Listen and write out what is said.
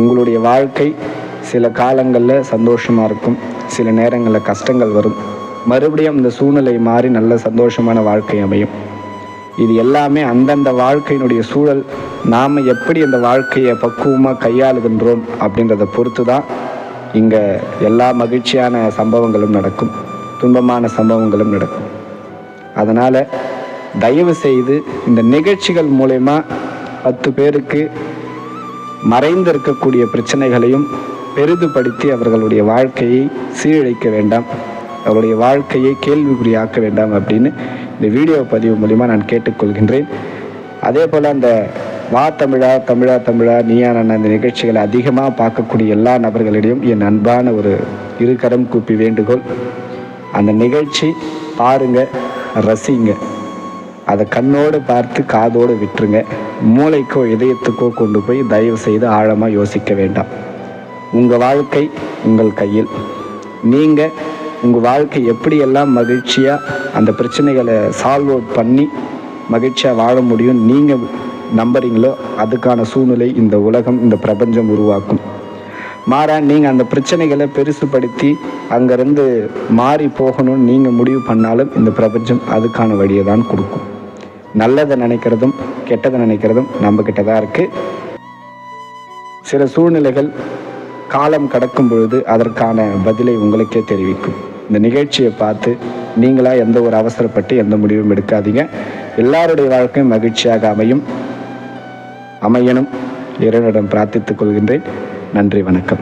உங்களுடைய வாழ்க்கை சில காலங்களில் சந்தோஷமாக இருக்கும் சில நேரங்களில் கஷ்டங்கள் வரும். மறுபடியும் இந்த சூழ்நிலை மாறி நல்ல சந்தோஷமான வாழ்க்கை அமையும். இது எல்லாமே அந்தந்த வாழ்க்கையினுடைய சூழல் நாம் எப்படி அந்த வாழ்க்கையை பக்குவமாக கையாளுகின்றோம் அப்படின்றத பொறுத்து தான் இங்கே எல்லா மகிழ்ச்சியான சம்பவங்களும் நடக்கும் துன்பமான சம்பவங்களும் நடக்கும். அதனால் தயவு செய்து இந்த நிகழ்ச்சிகள் மூலயமா பத்து பேருக்கு மறைந்து இருக்கக்கூடிய பிரச்சனைகளையும் பெரிதுபடுத்தி அவர்களுடைய வாழ்க்கையை சீரழிக்க வேண்டாம். அவருடைய வாழ்க்கையை கேள்விக்குறியாக்க வேண்டாம் அப்படின்னு இந்த வீடியோ பதிவு மூலிமா நான் கேட்டுக்கொள்கின்றேன். அதே போல் அந்த வா தமிழா தமிழா தமிழா நீயா அந்த நிகழ்ச்சிகளை அதிகமாக பார்க்கக்கூடிய எல்லா நபர்களிடையும் என் அன்பான ஒரு இருகரம் கூப்பி வேண்டுகோள். அந்த நிகழ்ச்சி பாருங்கள் ரசிங்க. அதை கண்ணோடு பார்த்து காதோடு விட்டுருங்க. மூளைக்கோ இதயத்துக்கோ கொண்டு போய் தயவு செய்து ஆழமாக யோசிக்க வேண்டாம். உங்கள் வாழ்க்கை உங்கள் கையில். நீங்கள் உங்கள் வாழ்க்கை எப்படியெல்லாம் மகிழ்ச்சியாக அந்த பிரச்சனைகளை சால்வ் அவுட் பண்ணி மகிழ்ச்சியாக வாழ முடியும் நீங்கள் நம்புறீங்களோ அதுக்கான சூழ்நிலை இந்த உலகம் இந்த பிரபஞ்சம் உருவாக்கும். மாறா நீங்கள் அந்த பிரச்சனைகளை பெருசுப்படுத்தி அங்கேருந்து மாறி போகணும்னு நீங்கள் முடிவு பண்ணாலும் இந்த பிரபஞ்சம் அதுக்கான வழியை தான் கொடுக்கும். நல்லதை நினைக்கிறதும் கெட்டதை நினைக்கிறதும் நம்மக்கிட்ட தான் இருக்குது சில சூழ்நிலைகள் காலம் கடக்கும் பொழுது அதற்கான பதிலை உங்களுக்கே தெரிவிக்கும். இந்த நிகழ்ச்சியை பார்த்து நீங்களாக எந்த ஒரு அவசரப்பட்டு எந்த முடிவும் எடுக்காதீங்க. எல்லாருடைய வாழ்க்கையும் மகிழ்ச்சியாக அமையும். அமையனும் இறைவனிடம் பிரார்த்தித்துக் கொள்கின்றேன். நன்றி வணக்கம்.